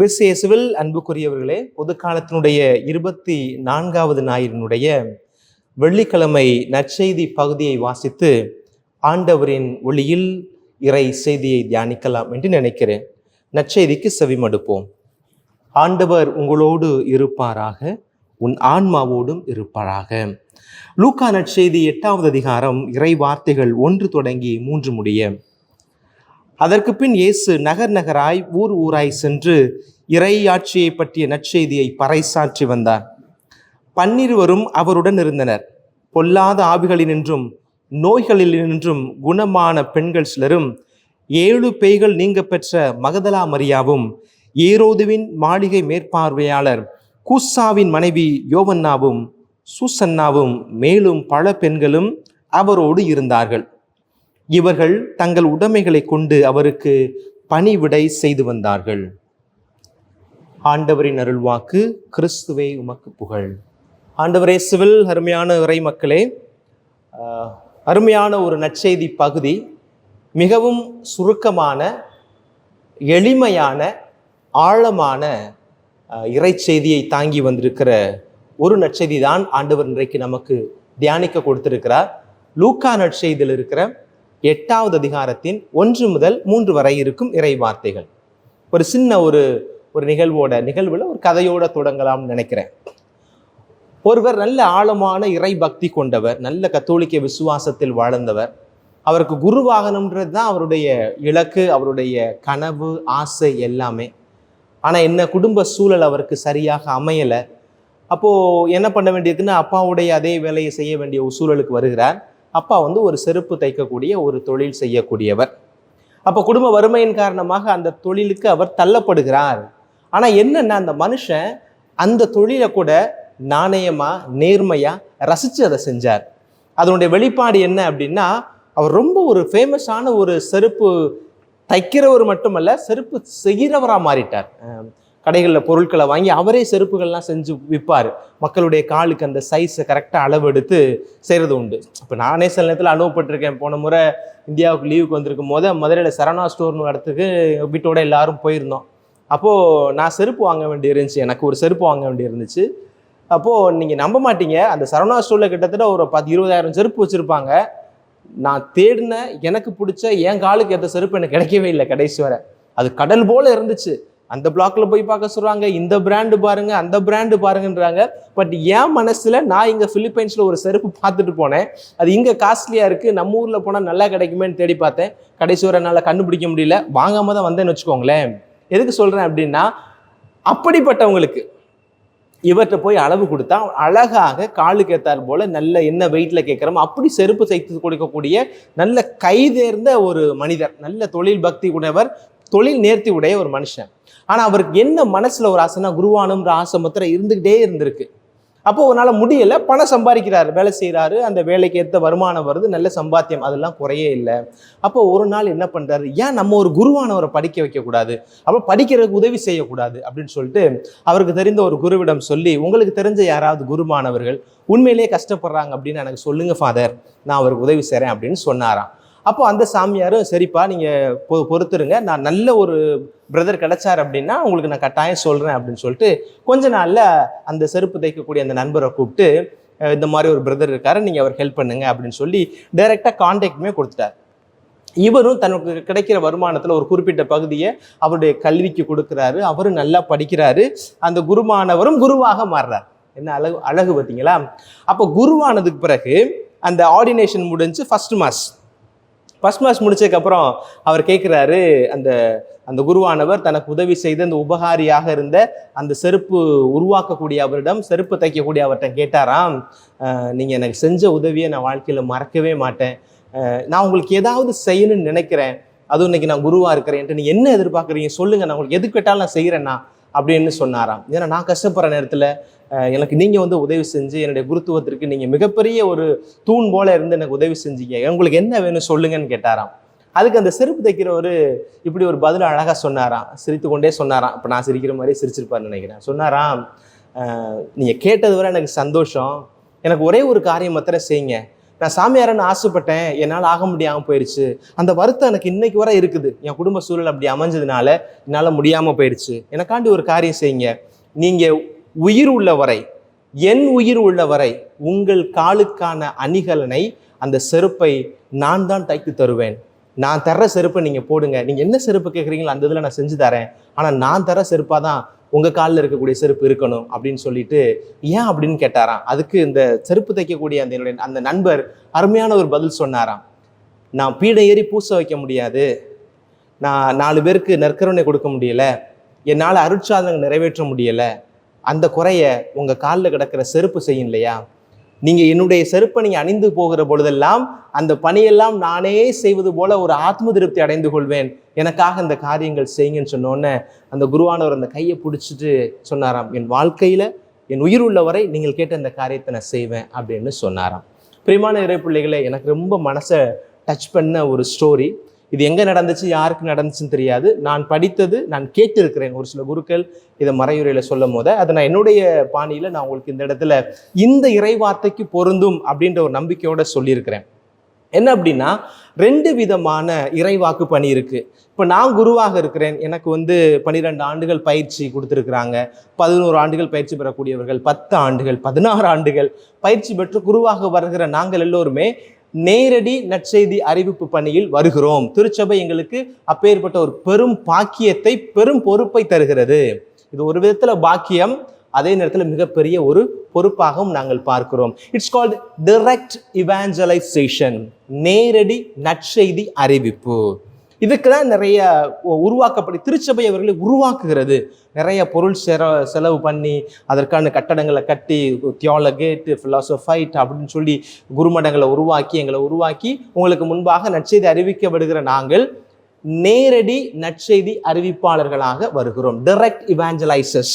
கிறிஸ்தியேசுவில் அன்புக்குரியவர்களே பொது காலத்தினுடைய இருபத்தி நான்காவது ஞாயிறினுடைய வெள்ளிக்கிழமை நற்செய்தி பகுதியை வாசித்து ஆண்டவரின் ஒளியில் இறை செய்தியை தியானிக்கலாம் என்று நினைக்கிறேன். நற்செய்திக்கு செவிமடுப்போம். ஆண்டவர் உங்களோடு இருப்பாராக உன் ஆன்மாவோடும் இருப்பாராக. லூக்கா நற்செய்தி எட்டாவது அதிகாரம் இறை வார்த்தைகள் ஒன்று தொடங்கி மூன்று முடிய அதற்கு பின் இயேசு நகர் நகராய் ஊர் ஊராய் சென்று இறையாட்சியை பற்றிய நற்செய்தியை பறைசாற்றி வந்தார். பன்னிருவரும் அவருடன் இருந்தனர். பொல்லாத ஆவிகளினின்றும் நோய்களினின்றும் குணமான பெண்கள் சிலரும் ஏழு பேய்கள் நீங்க பெற்ற மகதலா மரியாவும் ஏரோதுவின் மாளிகை மேற்பார்வையாளர் கூசாவின் மனைவி யோவன்னாவும் சூசன்னாவும் மேலும் பல பெண்களும் அவரோடு இருந்தார்கள். இவர்கள் தங்கள் உடைமைகளை கொண்டு அவருக்கு பணிவிடை செய்து வந்தார்கள். ஆண்டவரின் அருள்வாக்கு கிறிஸ்துவே உமக்கு புகழ். ஆண்டவரே சிவில் அருமையான இறை மக்களே அருமையான ஒரு நற்செய்தி பகுதி மிகவும் சுருக்கமான எளிமையான ஆழமான இறைச்செய்தியை தாங்கி வந்திருக்கிற ஒரு நற்செய்தி தான் ஆண்டவர் இன்றைக்கு நமக்கு தியானிக்க கொடுத்திருக்கிறார். லூக்கா நற்செய்தியில் இருக்கிற எட்டாவது அதிகாரத்தின் ஒன்று முதல் மூன்று வரை இருக்கும் இறை வார்த்தைகள். ஒரு சின்ன ஒரு ஒரு நிகழ்வோட நிகழ்வில் ஒரு கதையோட தொடங்கலாம்னு நினைக்கிறேன். ஒருவர் நல்ல ஆழமான இறை பக்தி கொண்டவர் நல்ல கத்தோலிக்க விசுவாசத்தில் வாழ்ந்தவர். அவருக்கு குருவாகணுன்றது தான் அவருடைய இலக்கு அவருடைய கனவு ஆசை எல்லாமே. ஆனால் என்ன குடும்ப சூழல் அவருக்கு சரியாக அமையலை. அப்போது என்ன பண்ண வேண்டியதுன்னு அப்பாவுடைய அதே வேலையை செய்ய வேண்டிய ஒரு சூழலுக்கு வருகிறார். அப்பா வந்து ஒரு செருப்பு தைக்கக்கூடிய ஒரு தொழில் செய்யக்கூடியவர். அப்போ குடும்ப வறுமையின் காரணமாக அந்த தொழிலுக்கு அவர் தள்ளப்படுகிறார். ஆனால் என்னென்னா அந்த மனுஷன் அந்த தொழிலை கூட நாணயமாக நேர்மையாக ரசித்து அதை செஞ்சார். அதனுடைய வெளிப்பாடு என்ன அப்படின்னா அவர் ரொம்ப ஒரு ஃபேமஸான ஒரு செருப்பு தைக்கிறவர் மட்டுமல்ல செருப்பு செய்கிறவராக மாறிட்டார். கடைகளில் பொருட்களை வாங்கி அவரே செருப்புகள்லாம் செஞ்சு விற்பார். மக்களுடைய காலுக்கு அந்த சைஸை கரெக்டாக அளவெடுத்து செய்கிறது உண்டு. இப்போ நானே சில நேரத்தில் அனுபவப்பட்டிருக்கேன் போன முறை இந்தியாவுக்கு லீவுக்கு வந்திருக்கும் போது மதுரையில் சரணா ஸ்டோர்னு இடத்துக்கு வீட்டோட எல்லாரும் போயிருந்தோம். அப்போது நான் செருப்பு வாங்க வேண்டி இருந்துச்சு. எனக்கு ஒரு செருப்பு வாங்க வேண்டி இருந்துச்சு. அப்போது நீங்கள் நம்ப மாட்டீங்க. அந்த சரணா ஸ்டோரில் கிட்டத்தட்ட ஒரு பத்து இருபதாயிரம் செருப்பு வச்சுருப்பாங்க. நான் தேடின எனக்கு பிடிச்ச என் காலுக்கு ஏற்ற செருப்பு எனக்கு கிடைக்கவே இல்லை கடைசி வரை. அது கடல் போல் இருந்துச்சு. அந்த பிளாக்ல போய் பார்க்க சொல்றாங்க இந்த பிராண்டு பாருங்க அந்த பிராண்டு பாருங்கன்றாங்க. பட் என் மனசுல நான் இங்க பிலிப்பைன்ஸ்ல ஒரு செருப்பு பார்த்துட்டு போனேன். அது இங்க காஸ்ட்லியா இருக்கு. நம்ம ஊர்ல போனா நல்லா கிடைக்குமேன்னு தேடி பார்த்தேன். கடைசி வர என்னால் கண்டுபிடிக்க முடியல. வாங்காம தான் வந்தேன்னு வச்சுக்கோங்களேன். எதுக்கு சொல்றேன் அப்படின்னா அப்படிப்பட்டவங்களுக்கு இவர்கிட்ட போய் அளவு கொடுத்தா அழகாக காலுக்கு ஏத்தார் போல நல்ல என்ன வெயிட்ல கேட்குறோமோ அப்படி செருப்பு சைத்து கொடுக்கக்கூடிய நல்ல கைதேர்ந்த ஒரு மனிதர் நல்ல தொழில் பக்தி உடையவர் தொழில் நேர்த்தி உடைய ஒரு மனுஷன். ஆனால் அவருக்கு என்ன மனசில் ஒரு ஆசைனா குருவானுன்ற ஆசை மாத்திரம் இருந்துக்கிட்டே இருந்திருக்கு. அப்போ அவரால் முடியல பணம் சம்பாதிக்கிறார் வேலை செய்கிறாரு அந்த வேலைக்கு ஏற்ற வருமானம் வருது நல்ல சம்பாத்தியம் அதெல்லாம் குறையே இல்லை. அப்போ ஒரு நாள் என்ன பண்ணுறாரு ஏன் நம்ம ஒரு குருவானவரை படிக்க வைக்கக்கூடாது? அப்போ படிக்கிறதுக்கு உதவி செய்யக்கூடாது அப்படின்னு சொல்லிட்டு அவருக்கு தெரிந்த ஒரு குருவிடம் சொல்லி உங்களுக்கு தெரிஞ்ச யாராவது குருமானவர்கள் உண்மையிலேயே கஷ்டப்படுறாங்க அப்படின்னு எனக்கு சொல்லுங்க ஃபாதர் நான் அவருக்கு உதவி செய்கிறேன் அப்படின்னு சொன்னாராம். அப்போ அந்த சாமியாரும் சரிப்பா நீங்கள் பொ பொறுத்துருங்க. நான் நல்ல ஒரு பிரதர் கிடைச்சார் அப்படின்னா உங்களுக்கு நான் கட்டாயம் சொல்கிறேன் அப்படின்னு சொல்லிட்டு கொஞ்ச நாளில் அந்த செருப்பு தைக்கக்கூடிய அந்த நண்பரை கூப்பிட்டு இந்த மாதிரி ஒரு பிரதர் இருக்காரு நீங்கள் அவர் ஹெல்ப் பண்ணுங்க அப்படின்னு சொல்லி டைரெக்டாக கான்டாக்டுமே கொடுத்துட்டார். இவரும் தனக்கு கிடைக்கிற வருமானத்தில் ஒரு குறிப்பிட்ட பகுதியை அவருடைய கல்விக்கு கொடுக்குறாரு. அவரும் நல்லா படிக்கிறாரு. அந்த குருமானவரும் குருவாக மாறுறார். என்ன அழகு அழகு பார்த்தீங்களா? அப்போ குருவானதுக்கு பிறகு அந்த ஆர்டினேஷன் முடிஞ்சு ஃபர்ஸ்ட் மாஸ் ஃபர்ஸ்ட் மாஸ் முடிச்சதுக்கப்புறம் அவர் கேட்குறாரு அந்த அந்த குருவானவர் தனக்கு உதவி செய்து அந்த உபகாரியாக இருந்த அந்த செருப்பு உருவாக்கக்கூடிய அவரிடம் செருப்பு தைக்கக்கூடிய அவர்கிட்ட கேட்டாராம் நீங்கள் எனக்கு செஞ்ச உதவியை நான் வாழ்க்கையில் மறக்கவே மாட்டேன். நான் உங்களுக்கு ஏதாவது செய்யணும்னு நினைக்கிறேன். அதுவும் இன்னைக்கு நான் குருவாக இருக்கிறேன்ட்டு நீங்கள் என்ன எதிர்பார்க்குறீங்க? சொல்லுங்கள் நான் உங்களுக்கு எது கேட்டாலும் நான் செய்கிறேன்னா அப்படின்னு சொன்னாராம். ஏன்னா நான் கஷ்டப்படுற நேரத்தில் எனக்கு நீங்கள் வந்து உதவி செஞ்சு என்னுடைய குருத்துவத்திற்கு நீங்கள் மிகப்பெரிய ஒரு தூண் போல இருந்து எனக்கு உதவி செஞ்சீங்க. உங்களுக்கு என்ன வேணும் சொல்லுங்கன்னு கேட்டாராம். அதுக்கு அந்த செருப்பு தைக்கிறவர் இப்படி ஒரு பதில் அழகாக சொன்னாராம். சிரித்து கொண்டே சொன்னாராம். இப்போ நான் சிரிக்கிற மாதிரி சிரிச்சிருப்பாருன்னு நினைக்கிறேன். சொன்னாராம் நீங்கள் கேட்டது வரை எனக்கு சந்தோஷம். எனக்கு ஒரே ஒரு காரியம் மாத்திரம் செய்யுங்க. நான் சாமியாரன்னு ஆசைப்பட்டேன் என்னால் ஆக முடியாமல் போயிடுச்சு அந்த வருத்தம் எனக்கு இன்னைக்கு வர இருக்குது. என் குடும்ப சூழல் அப்படி அமைஞ்சதுனால என்னால் முடியாமல் போயிடுச்சு எனக்காண்டி ஒரு காரியம் செய்யுங்க. நீங்கள் உயிர் உள்ள வரை என் உயிர் உள்ள வரை உங்கள் காலுக்கான அணிகலனை அந்த செருப்பை நான் தான் தைத்து தருவேன். நான் தர்ற செருப்பை நீங்கள் போடுங்க. நீங்கள் என்ன செருப்பு கேட்குறீங்களோ அந்த இதில் நான் செஞ்சு தரேன். ஆனால் நான் தர செருப்பாக தான் உங்கள் காலில் இருக்கக்கூடிய செருப்பு இருக்கணும் அப்படின்னு சொல்லிட்டு ஏன் அப்படின்னு கேட்டாராம். அதுக்கு இந்த செருப்பு தைக்கக்கூடிய அந்த என்னுடைய அந்த நண்பர் அருமையான ஒரு பதில் சொன்னாராம். நான் பீடை ஏறி பூச வைக்க முடியாது. நான் நாலு பேருக்கு நற்கருணை கொடுக்க முடியல. என்னால் அருட்சாதனங்கள் நிறைவேற்ற முடியல. அந்த குறைய உங்கள் காலில் கிடக்கிற செருப்பு செய்யும் இல்லையா? நீங்கள் என்னுடைய செருப்பை நீங்கள் அணிந்து போகிற பொழுதெல்லாம் அந்த பணியெல்லாம் நானே செய்வது போல ஒரு ஆத்ம திருப்தி அடைந்து கொள்வேன். எனக்காக இந்த காரியங்கள் செய்யுங்கன்னு சொன்னோன்னே அந்த குருவானவர் அந்த கையை பிடிச்சிட்டு சொன்னாராம் என் வாழ்க்கையில் என் உயிர் உள்ளவரை நீங்கள் கேட்ட இந்த காரியத்தை நான் செய்வேன் அப்படின்னு சொன்னாராம். பிரியமான இறை பிள்ளைகளை எனக்கு ரொம்ப மனசை டச் பண்ண ஒரு ஸ்டோரி இது எங்கே நடந்துச்சு யாருக்கு நடந்துச்சுன்னு தெரியாது. நான் படித்தது நான் கேட்டிருக்கிறேன் ஒரு சில குருக்கள் இதை மறையுறையில் சொல்லும் போது. அதை நான் என்னுடைய பாணியில் நான் உங்களுக்கு இந்த இடத்துல இந்த இறைவார்த்தைக்கு பொருந்தும் அப்படின்ற ஒரு நம்பிக்கையோட சொல்லியிருக்கிறேன். என்ன அப்படின்னா ரெண்டு விதமான இறைவாக்கு பணி இருக்குது இப்போ நான் குருவாக இருக்கிறேன். எனக்கு வந்து பன்னிரெண்டு ஆண்டுகள் பயிற்சி கொடுத்துருக்குறாங்க. பதினோரு ஆண்டுகள் பயிற்சி பெறக்கூடியவர்கள் பத்து ஆண்டுகள் பதினாறு ஆண்டுகள் பயிற்சி பெற்று குருவாக வருகிற நாங்கள் எல்லோருமே நேரடி நற்செய்தி அறிவிப்பு பணியில் வருகிறோம். திருச்சபை எங்களுக்கு அப்பேற்பட்ட ஒரு பெரும் பாக்கியத்தை பெரும் பொறுப்பை தருகிறது. இது ஒரு விதத்துல பாக்கியம் அதே நேரத்தில் மிகப்பெரிய ஒரு பொறுப்பாகவும் நாங்கள் பார்க்கிறோம். இட்ஸ் கால்ட் டிரெக்ட் இவாஞ்சலைசேஷன் நேரடி நற்செய்தி அறிவிப்பு. இதுக்கு தான் நிறைய உருவாக்கப்படி திருச்சபை அவர்களை உருவாக்குகிறது. நிறைய பொருள் செர செலவு பண்ணி அதற்கான கட்டடங்களை கட்டி தியாலகேட்டு ஃபிலாசோஃபைட் அப்படின்னு சொல்லி குருமடங்களை உருவாக்கி எங்களை உருவாக்கி உங்களுக்கு முன்பாக நற்செய்தி அறிவிக்கப்படுகிற நாங்கள் நேரடி நற்செய்தி அறிவிப்பாளர்களாக வருகிறோம். டைரக்ட் இவாஞ்சலைசஸ்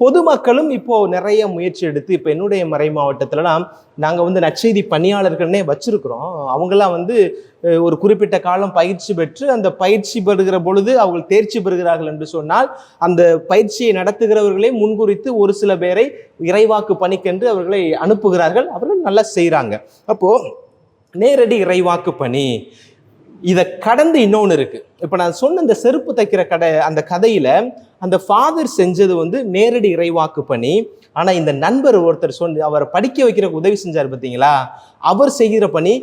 பொதுமக்களும் இப்போ நிறைய முயற்சி எடுத்து இப்போ என்னுடைய மறை மாவட்டத்திலலாம் நாங்கள் வந்து நற்செய்தி பணியாளர்கள்னே வச்சுருக்குறோம். அவங்களாம் வந்து ஒரு குறிப்பிட்ட காலம் பயிற்சி பெற்று அந்த பயிற்சி பெறுகிற பொழுது அவர்கள் தேர்ச்சி பெறுகிறார்கள் என்று சொன்னால் அந்த பயிற்சியை நடத்துகிறவர்களே முன்குறித்து ஒரு சில பேரை இறைவாக்கு பணிக்கென்று அவர்களை அனுப்புகிறார்கள். அவர்கள் நல்லா செய்கிறாங்க அப்போது நேரடி இறைவாக்கு பணி இதை கடந்து இன்னொன்று இருக்குது இப்போ நான் சொன்ன இந்த செருப்பு தைக்கிற கடை அந்த கதையில் அந்த ஃபாதர் செஞ்சது வந்து நேரடி இறைவாக்கு பணி. ஆனால் இந்த நண்பர் ஒருத்தர் சொன்ன அவரை படிக்க வைக்கிறதுக்கு உதவி செஞ்சார் பார்த்தீங்களா அவர் செய்கிற பணி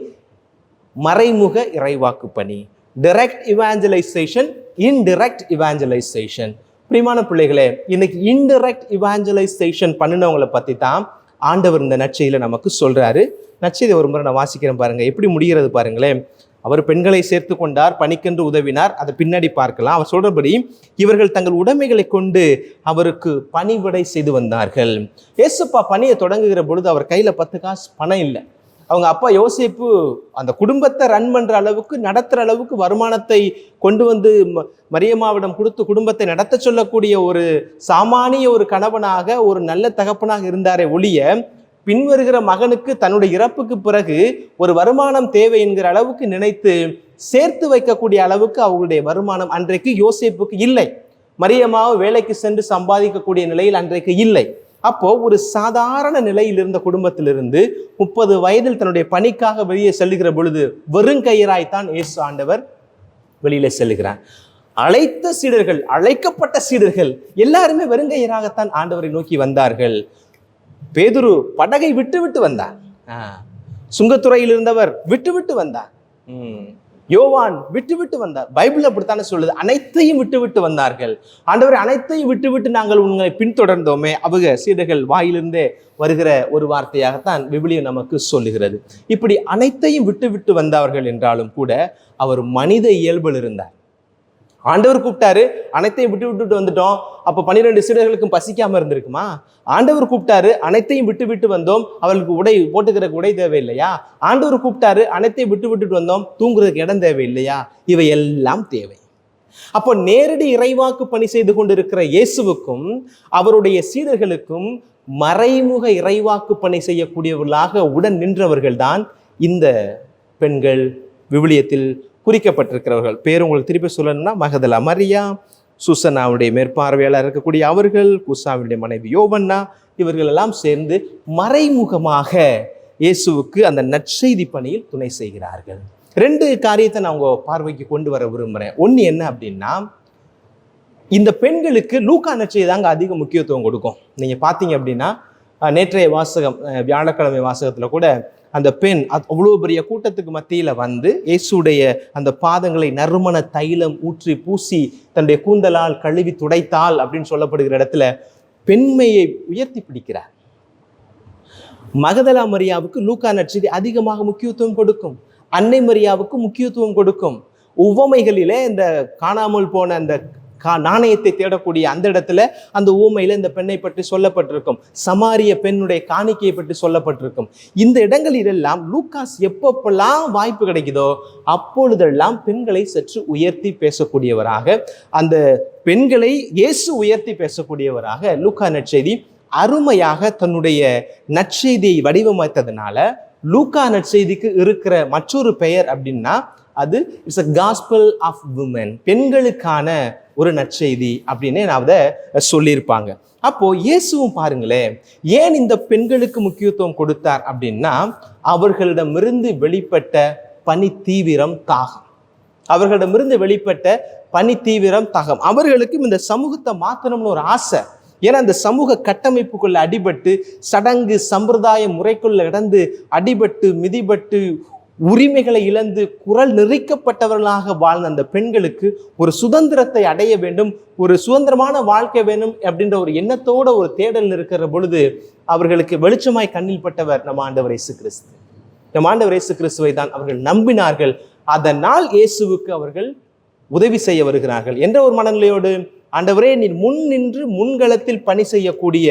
மறைமுக இறைவாக்கு பணி. டிரெக்ட் இவாஞ்சலைசேஷன் இன்டிரெக்ட் இவாஞ்சலைசேஷன் பிரியமான பிள்ளைகளே இன்னைக்கு இன்டிரெக்ட் இவாஞ்சலைசேஷன் பண்ணினவங்களை பற்றி தான் ஆண்டவர் இந்த நச்சையில் நமக்கு சொல்கிறாரு நற்செய்தி ஒரு முறை நான் வாசிக்கிறேன் பாருங்கள் எப்படி முடிகிறது பாருங்களேன். அவர் பெண்களை சேர்த்து கொண்டார் பணிக்கென்று உதவினார். அதை பின்னாடி பார்க்கலாம். அவர் சொல்றபடி இவர்கள் தங்கள் உடைமைகளை கொண்டு அவருக்கு பணிவிடை செய்து வந்தார்கள். ஏசப்பா பணியை தொடங்குகிற பொழுது அவர் கையில் பத்து காசு பணம் இல்லை. அவங்க அப்பா யோசிப்பு அந்த குடும்பத்தை ரன் பண்ணுற அளவுக்கு நடத்துகிற அளவுக்கு வருமானத்தை கொண்டு வந்து ம- மரியம்மாவிடம் கொடுத்து குடும்பத்தை நடத்த சொல்லக்கூடிய ஒரு சாமானிய ஒரு கணவனாக ஒரு நல்ல தகப்பனாக இருந்தாரே ஒழிய பின்வருகிற மகனுக்கு தன்னுடைய இறப்புக்கு பிறகு ஒரு வருமானம் தேவை என்கிற அளவுக்கு நினைத்து சேர்த்து வைக்கக்கூடிய அளவுக்கு அவங்களுடைய வருமானம் அன்றைக்கு யோசிப்புக்கு இல்லை. மரியமாக வேலைக்கு சென்று சம்பாதிக்கக்கூடிய நிலையில் அன்றைக்கு இல்லை. அப்போ ஒரு சாதாரண நிலையில் இருந்த குடும்பத்திலிருந்து முப்பது வயதில் தன்னுடைய பணிக்காக வெளியே செல்லுகிற பொழுது வெறுங்கையராய்த்தான் இயேசு ஆண்டவர் வெளியில செல்லுகிறார். அழைத்த சீடர்கள் அழைக்கப்பட்ட சீடர்கள் எல்லாருமே வெறுங்கையராகத்தான் ஆண்டவரை நோக்கி வந்தார்கள். பேதுரு படகை விட்டு விட்டு வந்தார். சுங்கத்துறையில் இருந்தவர் விட்டு விட்டு வந்தார். யோவான் விட்டு விட்டு வந்தார். பைபிள் அப்படித்தானே சொல்லுது? அனைத்தையும் விட்டு விட்டு வந்தார்கள். ஆண்டவர் அனைத்தையும் விட்டு விட்டு நாங்கள் உங்களை பின்தொடர்ந்தோமே. அவங்க சீடர்கள் வாயிலிருந்தே வருகிற ஒரு வார்த்தையாகத்தான் விவிலியம் நமக்கு சொல்லுகிறது. இப்படி அனைத்தையும் விட்டு விட்டு வந்தவர்கள் என்றாலும் கூட அவர் மனித இயல்பில் இருந்தார். ஆண்டவர் கூப்பிட்டாரு. அனைத்தையும் விட்டு விட்டுட்டு வந்துட்டோம். அப்போ பன்னிரெண்டு சீடர்களுக்கும் பசிக்காம இருந்திருக்குமா? ஆண்டவர் கூப்பிட்டாரு. அனைத்தையும் விட்டு விட்டு வந்தோம். அவர்களுக்கு உடை போட்டுக்கிறதுக்கு உடை தேவையில்லையா? ஆண்டவர் கூப்பிட்டாரு. அனைத்தையும் விட்டு விட்டுட்டு வந்தோம். தூங்குறதுக்கு இடம் தேவையில்லையா? இவை எல்லாம் தேவை. அப்போ நேரடி இறைவாக்கு பணி செய்து கொண்டிருக்கிற இயேசுவுக்கும் அவருடைய சீடர்களுக்கும் மறைமுக இறைவாக்கு பணி செய்யக்கூடியவர்களாக உடன் நின்றவர்கள் தான் இந்த பெண்கள் விவிலியத்தில் குறிக்கப்பட்டிருக்கிறவர்கள். பேர் உங்களுக்கு திருப்பி சொல்லணும்னா மகதலா மரியா சுசனாவுடைய மேற்பார்வையாளர் இருக்கக்கூடிய அவர்கள் குசாவினுடைய மனைவி யோவன்னா இவர்கள் எல்லாம் சேர்ந்து மறைமுகமாக இயேசுவுக்கு அந்த நற்செய்தி பணியில் துணை செய்கிறார்கள். ரெண்டு காரியத்தை நான் உங்கள் பார்வைக்கு கொண்டு வர விரும்புகிறேன் ஒன்று என்ன அப்படின்னா இந்த பெண்களுக்கு லூக்கா நற்செய்தி தாங்க அதிக முக்கியத்துவம் கொடுக்கும். நீங்கள் பார்த்தீங்க அப்படின்னா நேற்றைய வாசகம் வியாழக்கிழமை வாசகத்தில் கூட அந்த பெண் அவ்வளோ பெரிய கூட்டத்துக்கு மத்தியில் வந்து இயேசுடைய அந்த பாதங்களை நறுமண தைலம் ஊற்றி பூசி தன்னுடைய கூந்தலால் கழுவி துடைத்தாள் அப்படின்னு சொல்லப்படுகிற இடத்துல பெண்மையை உயர்த்தி பிடிக்கிறார். மகதலா மரியாவுக்கு லூக்கா நற்செய்தி அதிகமாக முக்கியத்துவம் கொடுக்கும். அன்னை மரியாவுக்கு முக்கியத்துவம் கொடுக்கும். உவமைகளிலே இந்த காணாமல் போன அந்த கா நாணயத்தை தேடக்கூடிய அந்த இடத்துல அந்த ஊமையில இந்த பெண்ணை பற்றி சொல்லப்பட்டிருக்கும். சமாரிய பெண்ணுடைய காணிக்கையை பற்றி சொல்லப்பட்டிருக்கும். இந்த இடங்களிலெல்லாம் லூக்காஸ் எப்பப்பெல்லாம் வாய்ப்பு கிடைக்குதோ அப்பொழுதெல்லாம் பெண்களை சற்று உயர்த்தி பேசக்கூடியவராக அந்த பெண்களை இயேசு உயர்த்தி பேசக்கூடியவராக லூக்கா நற்செய்தி அருமையாக தன்னுடைய நற்செய்தியை வடிவமைத்ததுனால லூக்கா நற்செய்திக்கு இருக்கிற மற்றொரு பெயர் அப்படின்னா அது it's a gospel of woman பெண்களுக்கான ஒரு நற்செய்தி அப்படின்னு நான் அதை சொல்லியிருப்பாங்க. அப்போது இயேசுவும் பாருங்களேன் ஏன் இந்த பெண்களுக்கு முக்கியத்துவம் கொடுத்தார் அப்படின்னா அவர்களிடமிருந்து வெளிப்பட்ட பனி தீவிரம் தாகம். அவர்களிடமிருந்து வெளிப்பட்ட பனி தீவிரம் தாகம். அவர்களுக்கும் இந்த சமூகத்தை மாற்றணும்னு ஒரு ஆசை. ஏன்னா அந்த சமூக கட்டமைப்புக்குள்ள அடிபட்டு சடங்கு சம்பிரதாய முறைக்குள்ள இடந்து அடிபட்டு மிதிபட்டு உரிமைகளை இழந்து குரல் நெறிக்கப்பட்டவர்களாக வாழ்ந்த அந்த பெண்களுக்கு ஒரு சுதந்திரத்தை அடைய வேண்டும் ஒரு சுதந்திரமான வாழ்க்கை வேணும் அப்படின்ற ஒரு எண்ணத்தோட ஒரு தேடல் இருக்கிற பொழுது அவர்களுக்கு வெளிச்சமாய் கண்ணில் பட்டவர் நம்ம ஆண்டவர் இயேசு கிறிஸ்து. நம் ஆண்டவர் இயேசு கிறிஸ்துவை தான் அவர்கள் நம்பினார்கள். அதனால் இயேசுவுக்கு அவர்கள் உதவி செய்ய வருகிறார்கள். என்ற ஒரு மனநிலையோடு ஆண்டவரே நீ முன் நின்று முன்களத்தில் பணி செய்யக்கூடிய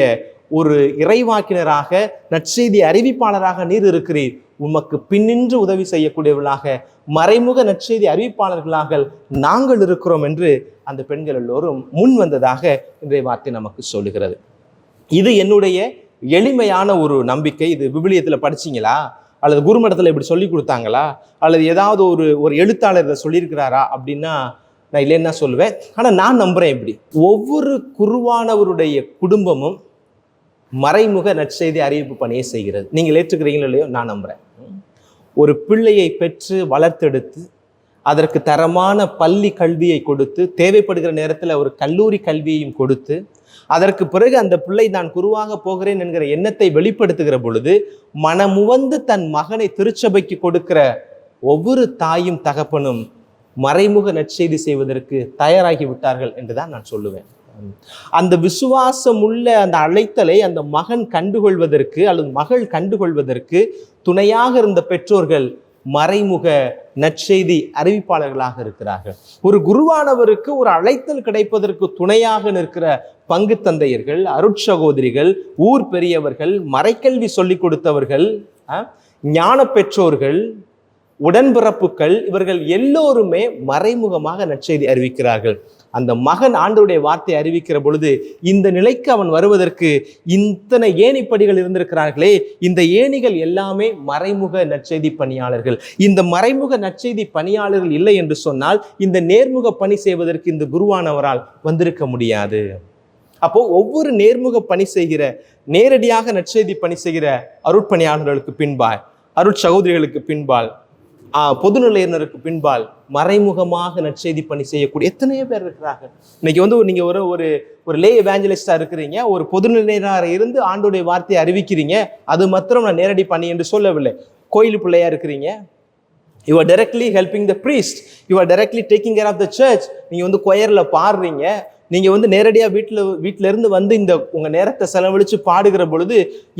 ஒரு இறைவாக்கினராக நற்செய்தி அறிவிப்பாளராக நீர் இருக்கிறீர். உமக்கு பின்னின்று உதவி செய்யக்கூடியவர்களாக மறைமுக நற்செய்தி அறிவிப்பாளர்களாக நாங்கள் இருக்கிறோம் என்று அந்த பெண்கள் எல்லோரும் முன் வந்ததாக இன்றைய வார்த்தை நமக்கு சொல்லுகிறது. இது என்னுடைய எளிமையான ஒரு நம்பிக்கை. இது விவிலியத்தில் படிச்சீங்களா? அல்லது குருமடத்தில் இப்படி சொல்லி கொடுத்தாங்களா? அல்லது ஏதாவது ஒரு ஒரு எழுத்தாளர் இதை சொல்லியிருக்கிறாரா? அப்படின்னா நான் இல்லைன்னா சொல்லுவேன். ஆனால் நான் நம்புகிறேன் இப்படி. ஒவ்வொரு குருவானவருடைய குடும்பமும் மறைமுக நற்செய்தி அறிவிப்பு பணியை செய்கிறது. நீங்கள் ஏற்றுக்கிறீங்களோ இல்லையோ நான் நம்புறேன். ஒரு பிள்ளையை பெற்று வளர்த்தெடுத்து அதற்கு தரமான பள்ளி கல்வியை கொடுத்து தேவைப்படுகிற நேரத்தில் ஒரு கல்லூரி கல்வியையும் கொடுத்து அதற்கு பிறகு அந்த பிள்ளை நான் குருவாக போகிறேன் என்கிற எண்ணத்தை வெளிப்படுத்துகிற பொழுது மனமுவந்து தன் மகனை திருச்சபைக்கு கொடுக்கிற ஒவ்வொரு தாயும் தகப்பனும் மறைமுக நற்செய்தி செய்வதற்கு தயாராகி விட்டார்கள் என்றுதான் நான் சொல்லுவேன். அந்த விசுவாசம் உள்ள அந்த அழைத்தலை அந்த மகன் கண்டுகொள்வதற்கு அல்லது மகள் கண்டுகொள்வதற்கு துணையாக இருந்த பெற்றோர்கள் மறைமுக நற்செய்தி அறிவிப்பாளர்களாக இருக்கிறார்கள். ஒரு குருவானவருக்கு ஒரு அழைத்தல் கிடைப்பதற்கு துணையாக நிற்கிற பங்கு தந்தையர்கள் அருட்சகோதரிகள் ஊர் பெரியவர்கள் மறைக்கல்வி சொல்லிக் கொடுத்தவர்கள் ஞான பெற்றோர்கள் உடன்பிறப்புகள் இவர்கள் எல்லோருமே மறைமுகமாக நற்செய்தி அறிவிக்கிறார்கள். அந்த மகன் ஆண்டவருடைய வார்த்தை அறிவிக்கிற பொழுது இந்த நிலைக்கு அவன் வருவதற்கு இத்தனை ஏணிப்படிகள் இருந்திருக்கிறார்களே. இந்த ஏணிகள் எல்லாமே மறைமுக நற்செய்தி பணியாளர்கள். இந்த மறைமுக நற்செய்தி பணியாளர்கள் இல்லை என்று சொன்னால் இந்த நேர்முக பணி செய்வதற்கு இந்த குருவானவரால் வந்திருக்க முடியாது. அப்போ ஒவ்வொரு நேர்முக பணி செய்கிற நேரடியாக நற்செய்தி பணி செய்கிற அருட்பணியாளர்களுக்கு பின்பால் அருட்சகோதரிகளுக்கு பின்பால் பொதுநிலையினருக்கு பின்பால் மறைமுகமாக நற்செய்தி பணி செய்யக்கூடிய எத்தனையோ பேர் இருக்கிறாங்க இன்னைக்கு வந்து நீங்க ஒரு ஒரு ஒரு லே எவாஞ்சலிஸ்டா இருக்கிறீங்க ஒரு பொதுநிலையினராக இருந்து ஆண்டுடைய வார்த்தையை அறிவிக்கிறீங்க அது மாத்திரம் நான் நேரடி பணி என்று சொல்லவில்லை. கோயில் பிள்ளையா இருக்கிறீங்க? You are directly helping the priest you are taking care of the church நீங்கள் வந்து கொயரில் பாடுறீங்க. நீங்கள் வந்து நேரடியாக வீட்டில் வீட்டிலேருந்து வந்து இந்த உங்கள் நேரத்தை செலவழித்து பாடுகிற பொழுது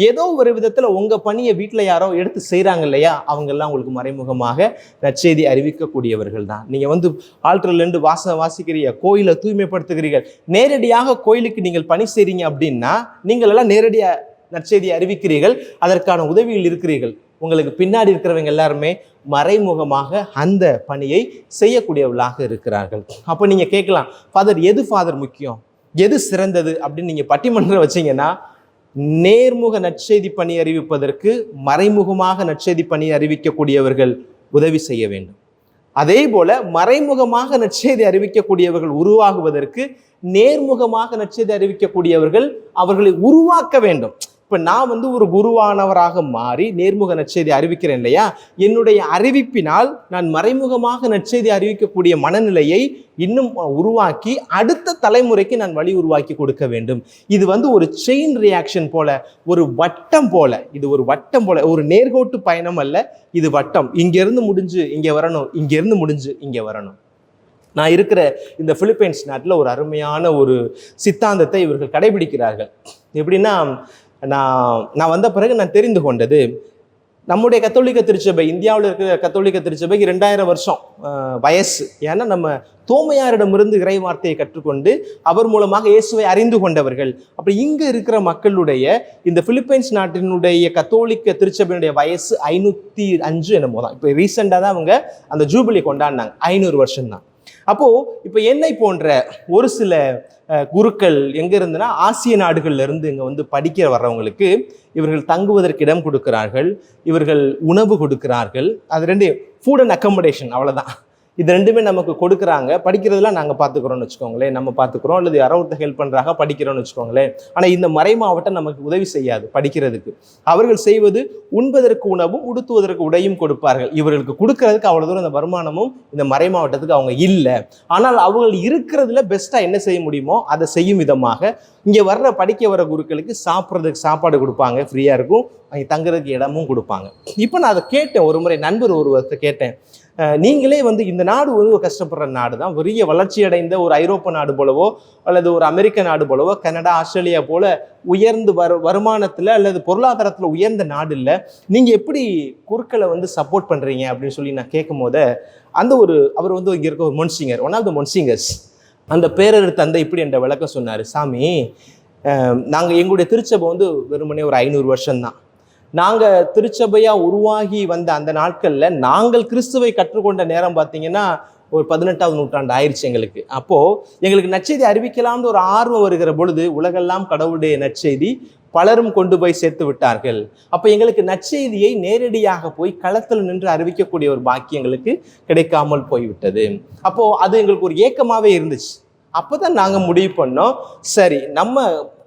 ஏதோ ஒரு விதத்தில் உங்கள் பணியை வீட்டில் யாரோ எடுத்து செய்கிறாங்க இல்லையா? அவங்கெல்லாம் உங்களுக்கு மறைமுகமாக நற்செய்தி அறிவிக்கக்கூடியவர்கள் தான். நீங்கள் வந்து ஆல்டர்லேருந்து வாச வாசிக்கிறீங்க கோயிலை தூய்மைப்படுத்துகிறீர்கள். நேரடியாக கோயிலுக்கு நீங்கள் பணி செய்கிறீங்க அப்படின்னா நீங்கள் எல்லாம் நேரடியாக நற்செய்தி அறிவிக்கிறீர்கள் அதற்கான உதவியில் இருக்கிறீர்கள். உங்களுக்கு பின்னாடி இருக்கிறவங்க எல்லாருமே மறைமுகமாக அந்த பணியை செய்யக்கூடியவர்களாக இருக்கிறார்கள். அப்போ நீங்கள் கேட்கலாம் ஃபாதர் எது ஃபாதர் முக்கியம்? எது சிறந்தது? அப்படின்னு நீங்கள் பட்டிமன்றம் வச்சிங்கன்னா நேர்முக நற்செய்தி பணி அறிவிப்பதற்கு மறைமுகமாக நற்செய்தி பணி அறிவிக்கக்கூடியவர்கள் உதவி செய்ய வேண்டும். அதே போல மறைமுகமாக நற்செய்தி அறிவிக்கக்கூடியவர்கள் உருவாகுவதற்கு நேர்முகமாக நற்செய்தி அறிவிக்கக்கூடியவர்கள் அவர்களை உருவாக்க வேண்டும். இப்போ நான் வந்து ஒரு குருவானவராக மாறி நேர்முக நற்செய்தி அறிவிக்கிறேன் இல்லையா? என்னுடைய அறிவிப்பினால் நான் மறைமுகமாக நற்செய்தி அறிவிக்கக்கூடிய மனநிலையை இன்னும் உருவாக்கி அடுத்த தலைமுறைக்கு நான் வழி உருவாக்கி கொடுக்க வேண்டும். இது வந்து ஒரு செயின் ரியாக்ஷன் போல ஒரு வட்டம் போல. இது ஒரு வட்டம் போல. ஒரு நேர்கோட்டு பயணம் அல்ல. இது வட்டம். இங்கேருந்து முடிஞ்சு இங்கே வரணும். இங்கேருந்து முடிஞ்சு இங்கே வரணும். நான் இருக்கிற இந்த பிலிப்பைன்ஸ் நாட்டில் ஒரு அருமையான ஒரு சித்தாந்தத்தை இவர்கள் கடைபிடிக்கிறார்கள். எப்படின்னா நான் நான் வந்த பிறகு நான் தெரிந்து கொண்டது நம்முடைய கத்தோலிக்க திருச்சபை இந்தியாவில் இருக்கிற கத்தோலிக்க திருச்சபைக்கு ரெண்டாயிரம் வருஷம் வயசு. ஏன்னா நம்ம தோமையாரிடமிருந்து இறை வார்த்தையை கற்றுக்கொண்டு அவர் மூலமாக இயேசுவை அறிந்து கொண்டவர்கள். அப்படி இங்கே இருக்கிற மக்களுடைய இந்த பிலிப்பைன்ஸ் நாட்டினுடைய கத்தோலிக்க திருச்சபையினுடைய வயசு ஐநூற்றி அஞ்சு என்னமோ தான் இப்போ ரீசெண்டாக தான் அவங்க அந்த ஜூபிலி கொண்டாடினாங்க. ஐநூறு வருஷம் தான் அப்போது இப்போ என்னை போன்ற ஒரு சில குருக்கள் எங்கே இருந்துன்னா ஆசிய நாடுகளில் இருந்து இங்கே வந்து படிக்க வர்றவங்களுக்கு இவர்கள் தங்குவதற்கு இடம் கொடுக்கிறார்கள் இவர்கள் உணவு கொடுக்கிறார்கள். அது ரெண்டு ஃபுட் அண்ட் அக்கமடேஷன் அவ்வளோதான் இது ரெண்டுமே நமக்கு கொடுக்குறாங்க. படிக்கிறதுலாம் நாங்கள் பார்த்துக்குறோம்னு வச்சுக்கோங்களேன். நம்ம பார்த்துக்குறோம். அல்லது யாரோ ஒருத்தர் ஹெல்ப் பண்ணுறாங்க படிக்கிறோம்னு வச்சுக்கோங்களேன். ஆனால் இந்த மறை மாவட்டம் நமக்கு உதவி செய்யாது படிக்கிறதுக்கு. அவர்கள் செய்வது உண்பதற்கு உணவும் உடுத்துவதற்கு உடையும் கொடுப்பார்கள். இவர்களுக்கு கொடுக்கறதுக்கு அவ்வளோ தூரம் இந்த வருமானமும் இந்த மறை மாவட்டத்துக்கு அவங்க இல்லை. ஆனால் அவர்கள் இருக்கிறதுல பெஸ்ட்டாக என்ன செய்ய முடியுமோ அதை செய்யும் விதமாக இங்கே வர்ற படிக்க வர குருக்களுக்கு சாப்பிட்றதுக்கு சாப்பாடு கொடுப்பாங்க. ஃப்ரீயாக இருக்கும். அங்கே தங்குறதுக்கு இடமும் கொடுப்பாங்க. இப்போ நான் அதை கேட்டேன். ஒரு முறை நண்பர் ஒருவர்கிட்ட கேட்டேன். நீங்களே வந்து இந்த நாடு வந்து ஒரு கஷ்டப்படுற நாடு தான் பெரிய வளர்ச்சி அடைந்த ஒரு ஐரோப்பா நாடு போலவோ அல்லது ஒரு அமெரிக்க நாடு போலவோ கனடா ஆஸ்திரேலியா போல உயர்ந்து வரு வருமானத்தில் அல்லது பொருளாதாரத்தில் உயர்ந்த நாடு இல்லை. நீங்கள் எப்படி குறுக்களை வந்து சப்போர்ட் பண்ணுறீங்க அப்படின்னு சொல்லி நான் கேட்கும் போது அந்த ஒரு அவர் வந்து இங்கே இருக்க ஒரு மொன்சிங்கர் ஒன் ஆஃப் த மொன்சிங்கர்ஸ் அந்த பேரர் தந்தை இப்படி என்ற விளக்கம் சொன்னார். சாமி நாங்கள் எங்களுடைய திருச்சபை வந்து வெறுமனே ஒரு ஐநூறு வருஷம்தான். நாங்கள் திருச்சபையாக உருவாகி வந்த அந்த நாட்களில் நாங்கள் கிறிஸ்துவை கற்றுக்கொண்ட நேரம் பார்த்தீங்கன்னா ஒரு பதினெட்டாவது நூற்றாண்டு ஆயிடுச்சு எங்களுக்கு. அப்போது எங்களுக்கு நற்செய்தி அறிவிக்கலாம்னு ஒரு ஆர்வம் வருகிற பொழுது உலகெல்லாம் கடவுளுடைய நற்செய்தி பலரும் கொண்டு போய் சேர்த்து விட்டார்கள். அப்போ எங்களுக்கு நற்செய்தியை நேரடியாக போய் களத்தில் நின்று அறிவிக்கக்கூடிய ஒரு பாக்கியம் எங்களுக்கு கிடைக்காமல் போய்விட்டது. அப்போது அது எங்களுக்கு ஒரு ஏக்கமாகவே இருந்துச்சு. அப்போ தான் நாங்கள் முடிவு பண்ணோம் சரி நம்ம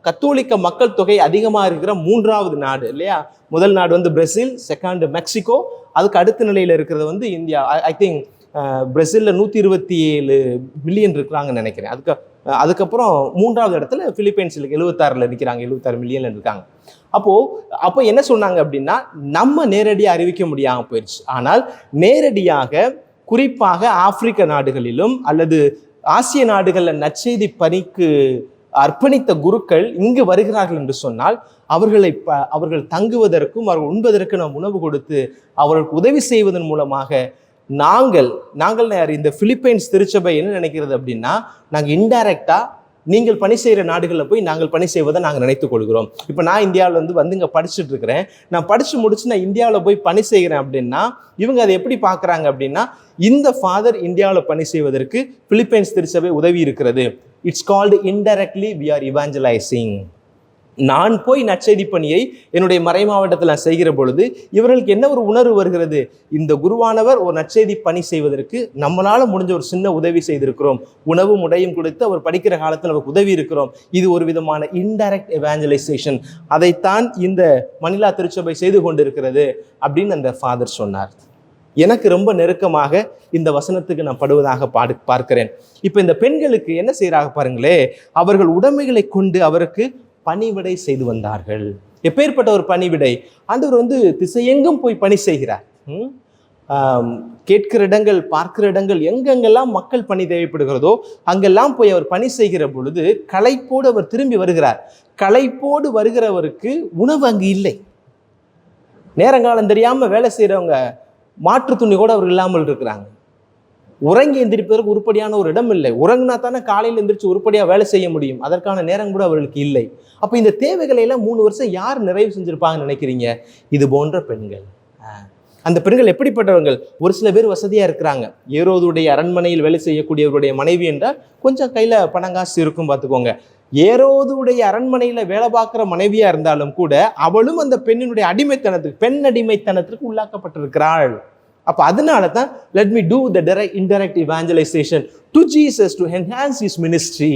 கத்தோலிக்க மக்கள் தொகை அதிகமாக இருக்கிற மூன்றாவது நாடு இல்லையா? முதல் நாடு வந்து பிரேசில் செகண்ட் மெக்சிகோ அதுக்கு அடுத்த நிலையில் இருக்கிறது வந்து இந்தியா. ஐ திங்க் பிரேசிலில் நூற்றி இருபத்தி ஏழு மில்லியன் இருக்கிறாங்கன்னு நினைக்கிறேன். அதுக்கு அதுக்கப்புறம் மூன்றாவது இடத்துல பிலிப்பைன்ஸில் எழுபத்தாறில் இருக்கிறாங்க எழுபத்தாறு மில்லியனில் இருக்காங்க. அப்போது அப்போ என்ன சொன்னாங்க அப்படின்னா நம்ம நேரடியாக அறிவிக்க முடியாமல் போயிடுச்சு ஆனால் நேரடியாக குறிப்பாக ஆப்பிரிக்க நாடுகளிலும் அல்லது ஆசிய நாடுகளில் நற்செய்தி பணிக்கு அர்ப்பணித்த குருக்கள் இங்கு வருகிறார்கள் என்று சொன்னால் அவர்களை ப அவர்கள் தங்குவதற்கும் அவர்கள் உண்பதற்கு நாம் உணவு கொடுத்து அவர்களுக்கு உதவி செய்வதன் மூலமாக நாங்கள் நாங்கள் யார் இந்த பிலிப்பைன்ஸ் திருச்சபை என்ன நினைக்கிறது அப்படின்னா நாங்கள் இன்டைரக்டாக நீங்கள் பணி செய்கிற நாடுகளில் போய் நாங்கள் பணி செய்வதை நாங்கள் நினைத்துக் கொள்கிறோம். இப்போ நான் இந்தியாவில் வந்து வந்து இங்கே படிச்சுட்டு இருக்கிறேன். நான் படித்து முடிச்சு நான் இந்தியாவில் போய் பணி செய்கிறேன் அப்படின்னா இவங்க அதை எப்படி பார்க்குறாங்க அப்படின்னா இந்த ஃபாதர் இந்தியாவில் பணி செய்வதற்கு பிலிப்பைன்ஸ் திருச்சபை உதவி இருக்கிறது. It's called indirectly we are evangelising நான் போய் நற்செய்தி பணியை என்னுடைய மறை மாவட்டத்தில் நான் செய்கிற பொழுது இவர்களுக்கு என்ன ஒரு உணர்வு வருகிறது? இந்த குருவானவர் ஒரு நற்செய்தி பணி செய்வதற்கு நம்மளால் முடிஞ்ச ஒரு சின்ன உதவி செய்திருக்கிறோம். உணவும் உடையும் கொடுத்து அவர் படிக்கிற காலத்தில் அவருக்கு உதவி இருக்கிறோம். இது ஒரு விதமான இன்டைரக்ட் எவாஞ்சலைசேஷன் அதைத்தான் இந்த மணிலா திருச்சபை செய்து கொண்டிருக்கிறது அப்படின்னு அந்த ஃபாதர் சொன்னார். எனக்கு ரொம்ப நெருக்கமாக இந்த வசனத்துக்கு நான் படுவதாக பாடு பார்க்கிறேன். இப்போ இந்த பெண்களுக்கு என்ன செய்கிறாங்க பாருங்களே அவர்கள் உடைமைகளை கொண்டு அவருக்கு பணிவிடை செய்து வந்தார்கள். எப்பேற்பட்ட ஒரு பணிவிடை? ஆண்டவர் வந்து திசையெங்கும் போய் பணி செய்கிறார். ம்? கேட்கிற இடங்கள் பார்க்கிற இடங்கள் எங்கெங்கெல்லாம் மக்கள் பணி தேவைப்படுகிறதோ அங்கெல்லாம் போய் அவர் பணி செய்கிற பொழுது களைப்போடு அவர் திரும்பி வருகிறார். களைப்போடு வருகிறவருக்கு உணவு அங்கு இல்லை. நேரங்காலம் தெரியாமல் வேலை செய்கிறவங்க மாற்று துணி கூட அவர் இல்லாமல் இருக்கிறாங்க. உறங்கி எந்திரிப்பதற்கு உருப்படியான ஒரு இடம் இல்லை. உறங்கினா தானே காலையில் எந்திரிச்சு உருப்படியாக வேலை செய்ய முடியும். அதற்கான நேரம் கூட அவர்களுக்கு இல்லை. அப்போ இந்த தேவைகளை எல்லாம் மூணு வருஷம் யார் நிறைவு செஞ்சுருப்பாங்கன்னு நினைக்கிறீங்க? இது போன்ற பெண்கள். அந்த பெண்கள் எப்படிப்பட்டவர்கள்? ஒரு சில பேர் வசதியாக இருக்கிறாங்க. ஏரோதுடைய அரண்மனையில் வேலை செய்யக்கூடியவருடைய மனைவி என்றால் கொஞ்சம் கையில் பணங்காசு இருக்கும் பார்த்துக்கோங்க. ஏரோதுடைய அரண்மனையில் வேலை பார்க்குற மனைவியாக இருந்தாலும் கூட அவளும் அந்த பெண்ணினுடைய அடிமைத்தனத்துக்கு பெண் அடிமைத்தனத்திற்கு உள்ளாக்கப்பட்டிருக்கிறாள். அப்போ அதனால தான் let me do the direct indirect evangelisation to Jesus to enhance is ministry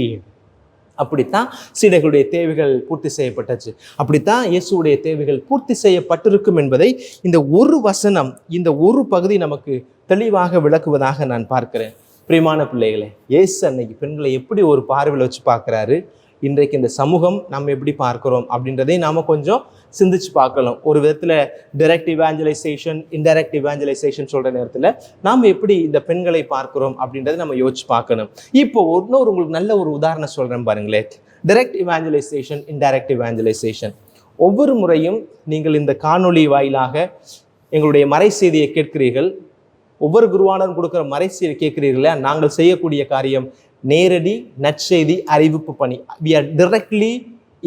அப்படித்தான் சீடர்களுடைய தேவைகள் பூர்த்தி செய்யப்பட்டச்சு. அப்படித்தான் இயேசுடைய தேவைகள் பூர்த்தி செய்யப்பட்டிருக்கும் என்பதை இந்த ஒரு வசனம் இந்த ஒரு பகுதி நமக்கு தெளிவாக விளக்குவதாக நான் பார்க்கிறேன். பிரியமான பிள்ளைகளே இயேசு அன்னைக்கு பெண்களை எப்படி ஒரு பார்வையில் வச்சு பார்க்குறாரு? இன்றைக்கு இந்த சமூகம் நம்ம எப்படி பார்க்குறோம் அப்படின்றதையும் நாம் கொஞ்சம் சிந்திச்சு பார்க்கலாம் ஒரு விதத்தில் டைரக்ட் இவாஞ்சலைசேஷன் இன்டைரக்ட் இவாஞ்சலைசேஷன் சொல்கிற நேரத்தில் நாம் எப்படி இந்த பெண்களை பார்க்குறோம் அப்படின்றத நம்ம யோசிச்சு பார்க்கணும். இப்போ இன்னொரு உங்களுக்கு நல்ல ஒரு உதாரணம் சொல்கிறேன் பாருங்களேன் டைரக்ட் இவாஞ்சலைசேஷன் இன்டைரக்ட் இவாஞ்சலைசேஷன் ஒவ்வொரு முறையும் நீங்கள் இந்த காணொளி வாயிலாக எங்களுடைய மறை செய்தியை கேட்கிறீர்கள். ஒவ்வொரு குருவானரும் கொடுக்குற மறை செய்தி கேட்கிறீர்களே நாங்கள் செய்யக்கூடிய காரியம் நேரடி நற்செய்தி அறிவிப்பு பணி. We are directly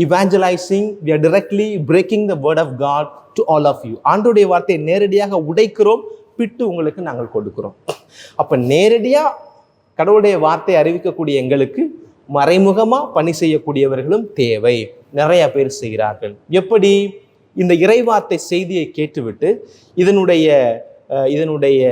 evangelising we are directly breaking the word of God to all of you ஆண்டோடைய வார்த்தையை நேரடியாக உடைக்கிறோம் பிட்டு உங்களுக்கு நாங்கள் கொடுக்கிறோம். அப்போ நேரடியாக கடவுளுடைய வார்த்தை அறிவிக்கக்கூடிய எங்களுக்கு மறைமுகமாக பணி செய்யக்கூடியவர்களும் தேவை. நிறைய பேர் செய்கிறார்கள். எப்படி? இந்த இறைவார்த்தை செய்தியை கேட்டுவிட்டு இதனுடைய இதனுடைய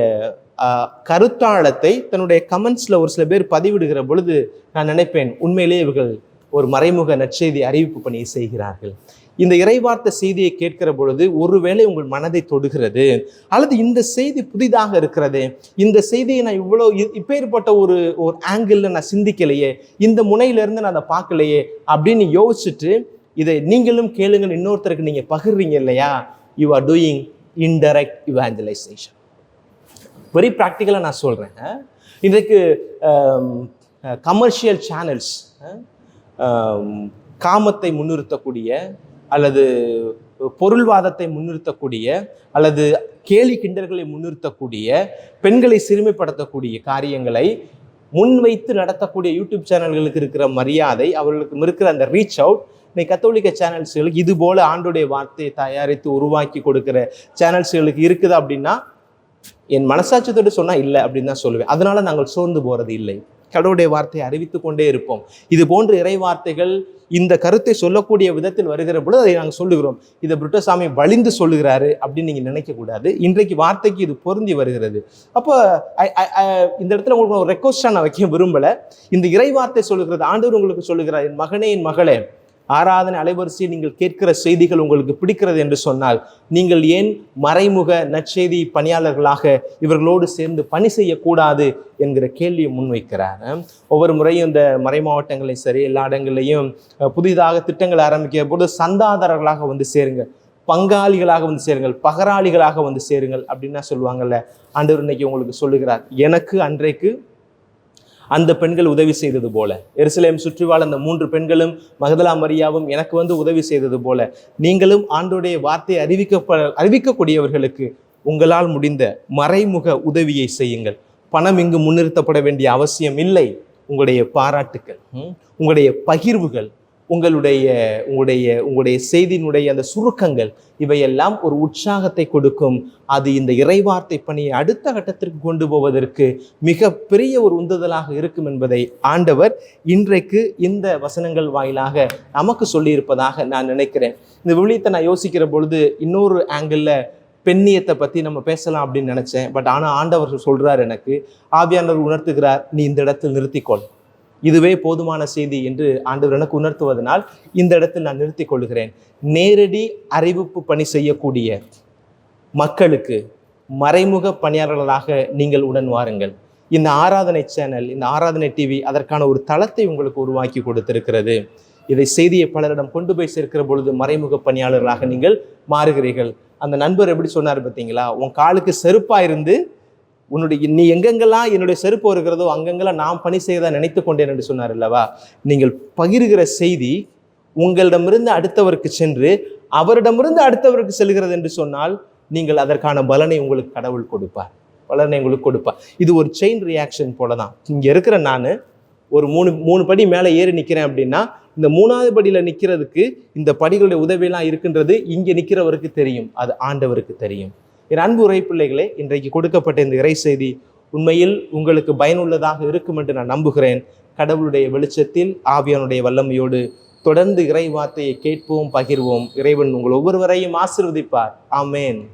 கருத்தாழத்தை தன்னுடைய கமெண்ட்ஸில் ஒரு சில பேர் பதிவிடுகிற பொழுது நான் நினைப்பேன் உண்மையிலேயே இவர்கள் ஒரு மறைமுக நற்செய்தி அறிவிப்பு பணியை செய்கிறார்கள். இந்த இறைவார்த்த செய்தியை கேட்கிற பொழுது ஒருவேளை உங்கள் மனதை தொடுகிறது அல்லது இந்த செய்தி புதிதாக இருக்கிறது இந்த செய்தியை நான் இவ்வளோ இ- இப்பேற்பட்ட ஒரு ஒரு ஆங்கிளில் நான் சிந்திக்கலையே இந்த முனையிலேருந்து நான் அதை பார்க்கலையே அப்படின்னு யோசிச்சுட்டு இதை நீங்களும் கேளுங்கள் இன்னொருத்தருக்கு நீங்கள் பகிர்றீங்க இல்லையா? You are doing indirect evangelisation very ப்ராக்டிக்கலாக நான் சொல்கிறேன் இன்றைக்கு கமர்ஷியல் சேனல்ஸ் காமத்தை முன்னிறுத்தக்கூடிய அல்லது பொருள்வாதத்தை முன்னிறுத்தக்கூடிய அல்லது கேலி கிண்டல்களை முன்னிறுத்தக்கூடிய பெண்களை சிறுமைப்படுத்தக்கூடிய காரியங்களை முன்வைத்து நடத்தக்கூடிய யூடியூப் சேனல்களுக்கு இருக்கிற மரியாதை அவர்களுக்கு இருக்கிற அந்த ரீச் அவுட் இன்னைக்கு கத்தோலிக்க சேனல்ஸ்களுக்கு இது போல ஆண்டுடைய வார்த்தையை தயாரித்து உருவாக்கி கொடுக்கிற சேனல்ஸ்களுக்கு இருக்குது அப்படின்னா என் மனசாட்சியத்தோடு சொன்னால் இல்லை அப்படின்னு தான் சொல்லுவேன். அதனால நாங்கள் சோர்ந்து போகிறது இல்லை. கடவுளுடைய வார்த்தையை அறிவித்து கொண்டே இருப்போம். இது போன்ற இறை வார்த்தைகள் இந்த கருத்தை சொல்லக்கூடிய விதத்தில் வருகிற பொழுது அதை நாங்கள் சொல்லுகிறோம். இதை புருட்டசாமி வலிந்து சொல்லுகிறாரு அப்படின்னு நீங்கள் நினைக்கக்கூடாது. இன்றைக்கு வார்த்தைக்கு இது பொருந்தி வருகிறது. அப்போ இந்த இடத்துல உங்களுக்கு ஒரு ரெக்வஸ்டாக நான் வைக்க விரும்பல. இந்த இறை வார்த்தை சொல்லுகிறது ஆண்டவர் உங்களுக்கு சொல்லுகிறார் என் மகனே என் மகளே. ஆராதனை அலைவரிசையில் நீங்கள் கேட்கிற செய்திகள் உங்களுக்கு பிடிக்கிறது என்று சொன்னால் நீங்கள் ஏன் மறைமுக நற்செய்தி பணியாளர்களாக இவர்களோடு சேர்ந்து பணி செய்யக்கூடாது என்கிற கேள்வியை முன்வைக்கிறார். ஒவ்வொரு முறையும் இந்த மறை மாவட்டங்களையும் சரி எல்லா இடங்கள்லையும் புதிதாக திட்டங்கள் ஆரம்பிக்கிற போது சந்தாதாரர்களாக வந்து சேருங்க பங்காளிகளாக வந்து சேருங்கள் பகராளிகளாக வந்து சேருங்கள் அப்படின்னா சொல்லுவாங்கல்ல ஆண்டவர் இன்னைக்கு உங்களுக்கு சொல்லுகிறார். எனக்கு அன்றைக்கு அந்த பெண்கள் உதவி செய்தது போல. எருசலேம் சுற்றி வாழ் அந்த மூன்று பெண்களும் மகதலா மரியாவும் எனக்கு வந்து உதவி செய்தது போல. நீங்களும் ஆண்டோடைய வார்த்தை அறிவிக்க அறிவிக்கக்கூடியவர்களுக்கு உங்களால் முடிந்த மறைமுக உதவியை செய்யுங்கள். பணம் இங்கு முன்னிறுத்தப்பட வேண்டிய அவசியம் இல்லை. உங்களுடைய பாராட்டுக்கள் ம், உங்களுடைய பகிர்வுகள் உங்களுடைய உங்களுடைய உங்களுடைய செய்தியினுடைய அந்த சுருக்கங்கள் இவையெல்லாம் ஒரு உற்சாகத்தை கொடுக்கும். அது இந்த இறைவார்த்தை பணியை அடுத்த கட்டத்திற்கு கொண்டு போவதற்கு மிக பெரிய ஒரு உந்துதலாக இருக்கும் என்பதை ஆண்டவர் இன்றைக்கு இந்த வசனங்கள் வாயிலாக நமக்கு சொல்லியிருப்பதாக நான் நினைக்கிறேன். இந்த விழியத்தை நான் யோசிக்கிற பொழுது இன்னொரு ஆங்கிளில் பெண்ணியத்தை பற்றி நம்ம பேசலாம் அப்படின்னு நினச்சேன். பட் ஆனால் ஆண்டவர் சொல்கிறார் எனக்கு. ஆவியானவர் உணர்த்துகிறார் நீ இந்த இடத்தில் நிறுத்திக்கொள். இதுவே போதுமான செய்தி என்று ஆண்டவர் எனக்கு உணர்த்துவதனால் இந்த இடத்தில் நான் நிறுத்திக் கொள்கிறேன் நேரடி அறிவிப்பு பணி செய்யக்கூடிய மக்களுக்கு மறைமுக பணியாளர்களாக நீங்கள் உடன் வாருங்கள். இந்த ஆராதனை சேனல் இந்த ஆராதனை டிவி அதற்கான ஒரு தளத்தை உங்களுக்கு உருவாக்கி கொடுத்திருக்கிறது. இதை செய்தியை பலரிடம் கொண்டு போய் சேர்க்கிற பொழுது மறைமுக பணியாளர்களாக நீங்கள் மாறுகிறீர்கள். அந்த நண்பர் எப்படி சொன்னார் பார்த்தீங்களா? உன் காலுக்கு செருப்பாக இருந்து உன்னுடைய நீ எங்கெங்கெல்லாம் என்னுடைய செருப்பு இருக்கிறதோ அங்கெங்கெல்லாம் நான் பணி செய்யறதா நினைத்து கொண்டேன் என்று சொன்னார் அல்லவா? நீங்கள் பகிர்கிற செய்தி உங்களிடமிருந்து அடுத்தவருக்கு சென்று அவரிடமிருந்து அடுத்தவருக்கு செல்கிறது என்று சொன்னால் நீங்கள் அதற்கான பலனை உங்களுக்கு கடவுள் கொடுப்பார். பலனை உங்களுக்கு கொடுப்பார். இது ஒரு செயின் ரியாக்ஷன் போல தான் இங்கே இருக்கிற நான் ஒரு மூணு மூணு படி மேலே ஏறி நிற்கிறேன் அப்படின்னா இந்த மூணாவது படியில் நிற்கிறதுக்கு இந்த படிகளுடைய உதவியெல்லாம் இருக்கின்றது இங்கே நிற்கிறவருக்கு தெரியும். அது ஆண்டவருக்கு தெரியும். என் அன்பு உரை பிள்ளைகளே இன்றைக்கு கொடுக்கப்பட்ட இந்த இறை செய்தி உண்மையில் உங்களுக்கு பயனுள்ளதாக இருக்கும் என்று நான் நம்புகிறேன். கடவுளுடைய வெளிச்சத்தில் ஆவியானுடைய வல்லமையோடு தொடர்ந்து இறை வார்த்தையை கேட்போம் பகிர்வோம். இறைவன் உங்கள் ஒவ்வொருவரையும் ஆசிர்வதிப்பார். ஆமேன்.